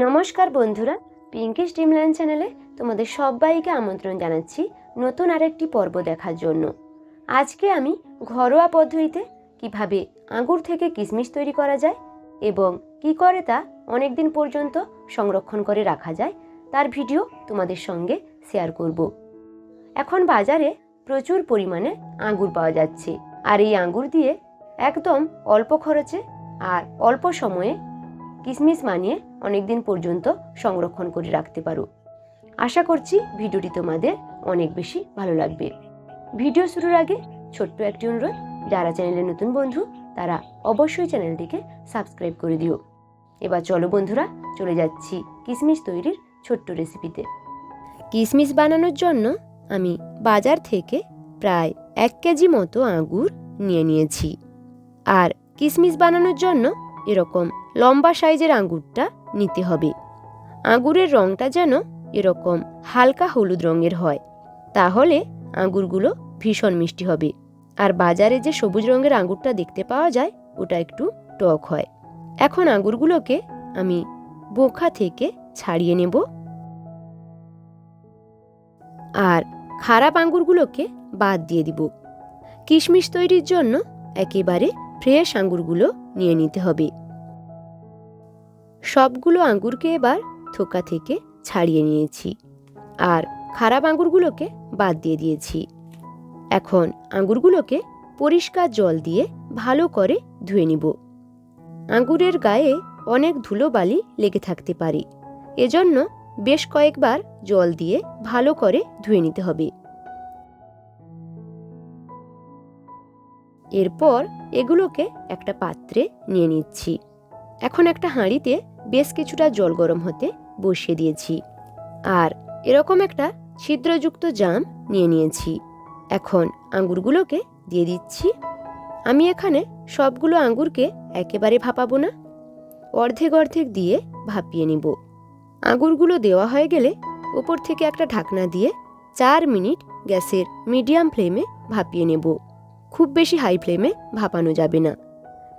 নমস্কার বন্ধুরা পিঙ্কি স্ট্রিমল্যান্ড চ্যানেলে তোমাদের সবাইকে আমন্ত্রণ জানাচ্ছি নতুন আরেকটি পর্ব দেখার জন্য। আজকে আমি ঘরোয়া পদ্ধতিতে কীভাবে আঙুর থেকে কিশমিশ তৈরি করা যায় এবং কি করে তা অনেক দিন পর্যন্ত সংরক্ষণ করে রাখা যায়, তার ভিডিও তোমাদের সঙ্গে শেয়ার করব। এখন বাজারে প্রচুর পরিমাণে আঙুর পাওয়া যাচ্ছে। আর এই আঙুর দিয়ে একদম অল্প খরচে আর অল্প সময়ে কিশমিশ বানিয়ে অনেক দিন পর্যন্ত সংরক্ষণ করে রাখতে পারো। আশা করছি ভিডিওটি তোমাদের অনেক বেশি ভালো লাগবে। ভিডিও শুরুর আগে ছোট্ট একটি অনুরোধ, যারা চ্যানেলের নতুন বন্ধু, তারা অবশ্যই চ্যানেলটিকে সাবস্ক্রাইব করে দিও। এবার চলো বন্ধুরা, চলে যাচ্ছি কিশমিশ তৈরির ছোট্ট রেসিপিতে। কিশমিশ বানানোর জন্য আমি বাজার থেকে প্রায় এক কেজি মতো আঙুর নিয়ে নিয়েছি। আর কিশমিশ বানানোর জন্য এরকম লম্বা সাইজের আঙ্গুরটা নিতে হবে। আঙ্গুরের রঙটা যেন এরকম হালকা হলুদ রঙের হয়, তাহলে আঙ্গুরগুলো ভীষণ মিষ্টি হবে। আর বাজারে যে সবুজ রঙের আঙ্গুরটা দেখতে পাওয়া যায়, ওটা একটু টক হয়। এখন আঙ্গুরগুলোকে আমি বোখা থেকে ছাড়িয়ে নেব। আর খারাপ আঙ্গুরগুলোকে বাদ দিয়ে দিব। কিশমিশ তৈরির জন্য একেবারে ফ্রেশ আঙ্গুরগুলো নিয়ে নিতে হবে। সবগুলো আঙ্গুরকে এবার থোকা থেকে ছাড়িয়ে নিয়েছি আর খারাপ আঙ্গুরগুলোকে বাদ দিয়ে দিয়েছি। এখন আঙ্গুরগুলোকে পরিষ্কার জল দিয়ে ভালো করে ধুয়ে নিব। আঙ্গুরের গায়ে অনেক ধুলোবালি লেগে থাকতে পারে। এজন্য বেশ কয়েকবার জল দিয়ে ভালো করে ধুয়ে নিতে হবে। এরপর এগুলোকে একটা পাত্রে নিয়ে নিচ্ছি। এখন একটা হাঁড়িতে বেশ কিছুটা জল গরম হতে বসিয়ে দিয়েছি। আর এরকম একটা ছিদ্রযুক্ত জাম নিয়ে নিয়েছি। এখন আঙ্গুরগুলোকে দিয়ে দিচ্ছি। আমি এখানে সবগুলো আঙ্গুরকে একেবারে ভাপাবো না। অর্ধেক অর্ধেক দিয়ে ভাপিয়ে নিব। আঙ্গুরগুলো দেওয়া হয়ে গেলে ওপর থেকে একটা ঢাকনা দিয়ে চার মিনিট গ্যাসের মিডিয়াম ফ্লেমে ভাপিয়ে নেব। খুব বেশি হাই ফ্লেমে ভাপানো যাবে না।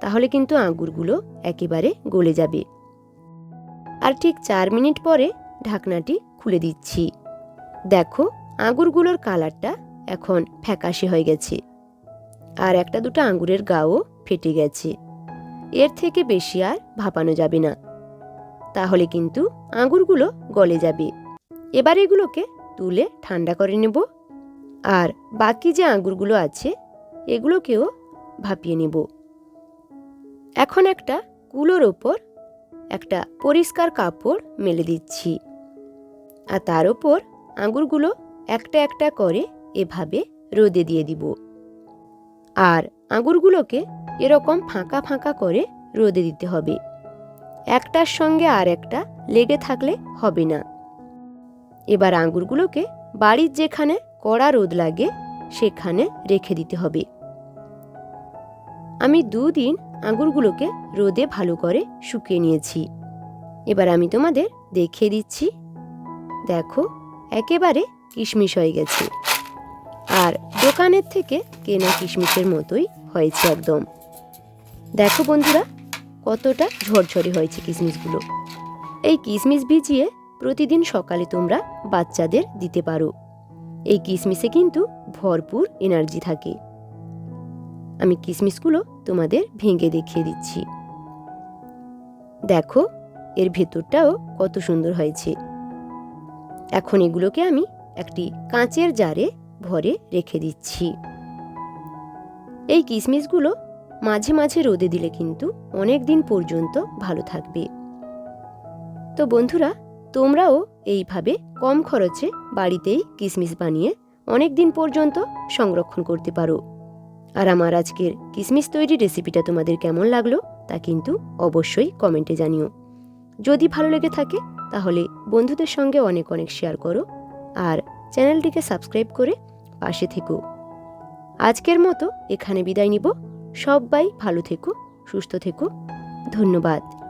তাহলে কিন্তু আঙ্গুরগুলো একেবারে গলে যাবে। আর ঠিক চার মিনিট পরে ঢাকনাটি খুলে দিচ্ছি। দেখো, আঙ্গুরগুলোর কালারটা এখন ফ্যাকাশে হয়ে গেছে। আর একটা দুটো আঙ্গুরের গাও ফেটে গেছে। এর থেকে বেশি আর ভাপানো যাবে না। তাহলে কিন্তু আঙ্গুরগুলো গলে যাবে। এবার এগুলোকে তুলে ঠান্ডা করে নেব। আর বাকি যে আঙ্গুরগুলো আছে এগুলোকেও ভাপিয়ে নেব। এখন একটা কুলোর ওপর একটা পরিষ্কার কাপড় মেলে দিচ্ছি। আর তার ওপর আঙুরগুলো একটা একটা করে এভাবে রোদে দিয়ে দিব। আর আঙুরগুলোকে এরকম ফাঁকা ফাঁকা করে রোদে দিতে হবে। একটার সঙ্গে আর একটা লেগে থাকলে হবে না। এবার আঙুরগুলোকে বাড়ির যেখানে কড়া রোদ লাগে সেখানে রেখে দিতে হবে। আমি দুদিন আঙুরগুলোকে রোদে ভালো করে শুকিয়ে নিয়েছি। এবার আমি তোমাদের দেখিয়ে দিচ্ছি। দেখো, একেবারে কিশমিশ হয়ে গেছে। আর দোকানের থেকে কেনা কিশমিশের মতোই হয়েছে একদম। দেখো বন্ধুরা, কতটা ঝরঝরে হয়েছে কিশমিশগুলো। এই কিশমিশ ভিজিয়ে প্রতিদিন সকালে তোমরা বাচ্চাদের দিতে পারো। এই কিশমিশে কিন্তু ভরপুর এনার্জি থাকে। আমি কিশমিশগুলো তোমাদের ভেঙে দেখিয়ে দিচ্ছি। দেখো, এর ভেতরটাও কত সুন্দর হয়েছে। এখন এগুলোকে আমি একটি কাঁচের জারে ভরে রেখে দিচ্ছি। এই কিশমিশগুলো মাঝে মাঝে রোদে দিলে কিন্তু অনেক দিন পর্যন্ত ভালো থাকবে। তো বন্ধুরা, তোমরাও এইভাবে কম খরচে বাড়িতেই কিশমিশ বানিয়ে অনেক দিন পর্যন্ত সংরক্ষণ করতে পারো। আর আমার আজকের কিসমিস তৈরি রেসিপিটা তোমাদের কেমন লাগল তা কিন্তু অবশ্যই কমেন্টে জানিও। যদি ভালো লেগে থাকে, তাহলে বন্ধুদের সঙ্গে অনেক অনেক শেয়ার করো আর চ্যানেলটিকে সাবস্ক্রাইব করে পাশে থেকো। আজকের মতো এখানে বিদায় নিব। সবাই ভালো থেকো, সুস্থ থেকো। ধন্যবাদ।